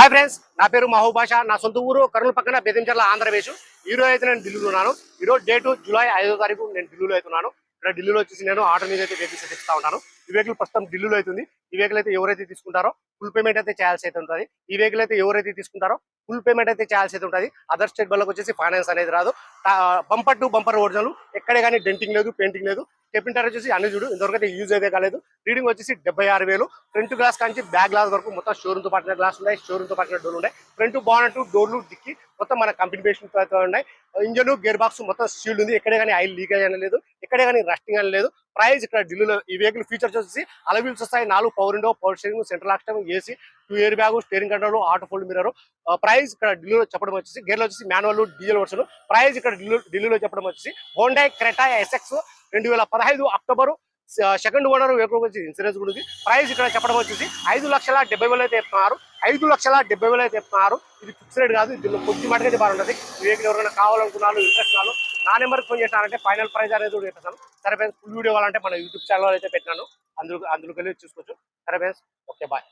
Hi friends నా పేరు మహోభాష నా సొంత ఊరు కర్నూలు పక్కన బెదంచర్ల ఆంధ్రప్రదేశ్. ఈ రోజు అయితే నేను ఢిల్లీలో ఉన్నాను. ఈ రోజు డేట్ జూలై ఐదో తారీఖు నేను ఢిల్లీలో అవుతున్నాను ఇక్కడ ఢిల్లీలో వచ్చేసి నేను ఆటో మీద అయితే వెహికల్స్ అయితే ఉంటాను. ఈ వెహికల్ ప్రస్తుతం ఢిల్లీలో అవుతుంది ఈ వెహికల్ అయితే ఎవరైతే తీసుకుంటారో ఫుల్ పేమెంట్ అయితే చేయాల్సి అయితే ఉంటుంది. ఈ వెహికల్ అయితే ఎవరైతే తీసుకుంటారో ఫుల్ పేమెంట్ అయితే చేయాల్సి అయితే ఉంటుంది. అదర్ స్టేట్ వాళ్ళకి వచ్చేసి ఫైనాన్స్ అనేది రాదు. బంపర్ టు బంపర్ ఒరిజినల్ ఎక్కడే కానీ డెంటింగ్ లేదు పెయింటింగ్ లేదు. చెప్పింటారు వచ్చేసి అన్ని చూడు ఇంతవరకు అయితే యూజ్ అయితే కాలేదు. రీడింగ్ వచ్చేసి డెబ్బై ఆరు వేలు. ఫ్రంట్ గ్లాస్ కాంచి బ్యాక్ గ్లాస్ వరకు మొత్తం షోరూమ్తో పట్టిన గ్లాస్ ఉన్నాయి షోరూమ్తో పట్టిన డోర్లు ఉన్నాయి. ఫ్రంట్ బాగున్నట్టు డోర్లు దిక్కి మొత్తం మన కంపెనీ బేషన్ ఉన్నాయి. ఇంజన్ గేర్ బాక్స్ మొత్తం సీల్డ్ ఉంది. ఎక్కడే కానీ ఆయిల్ లీకేజ్ అని లేదు ఎక్కడే కానీ రస్టింగ్ అని లేదు. ప్రైస్ ఇక్కడ ఢిల్లీలో ఈ వెహికల్ ఫీచర్స్ వచ్చేసి అలవీల్స్ వస్తాయి నాలుగు power window power steering central action AC two air bag steering control auto fold mirror price ఇక్కడ ఢిల్లీలో చెప్పడం వచ్చేసి గేర్లో వచ్చేసి మాన్యువల్ డీజిల్ వర్షన్ ప్రైస్ ఇక్కడ ఢిల్లీ ఢిల్లీలో చెప్పడం వచ్చేసి హోండా క్రెటా ఎస్ఎక్స్ రెండు వేల పదహైదు అక్టోబర్ సెకండ్ ఓనర్ వెహికల్ వచ్చి ఇన్సూరెన్స్ కూడా ఉంది. ప్రైస్ ఇక్కడ చెప్పడం వచ్చేసి ఐదు లక్షల డెబ్బై వేలు అయితే చెప్తున్నారు. ఐదు లక్షల డెబ్బై వేలు అయితే చెప్తున్నారు. ఇది ఫిక్స్ రేట్ కాదు దీనిలో కొద్ది మటుకైతే బాగుంటుంది వెహికల్ ఎవరైనా కావాలనుకున్నారు ఇంట్రెస్ట్ వాళ్ళు నా నెంబర్కి ఫోన్ చేసినారంటే ఫైనల్ ప్రైస్ అనేది కూడా చెప్పేస్తాను. సరే ఫ్రెండ్స్ ఫుల్ వీడియో కావాలంటే మన యూట్యూబ్ ఛానల్ అయితే పెట్టినాను. అందులో అందులోకి వెళ్ళి చూసుకోవచ్చు. సరే ఫ్రెండ్స్ ఓకే బాయ్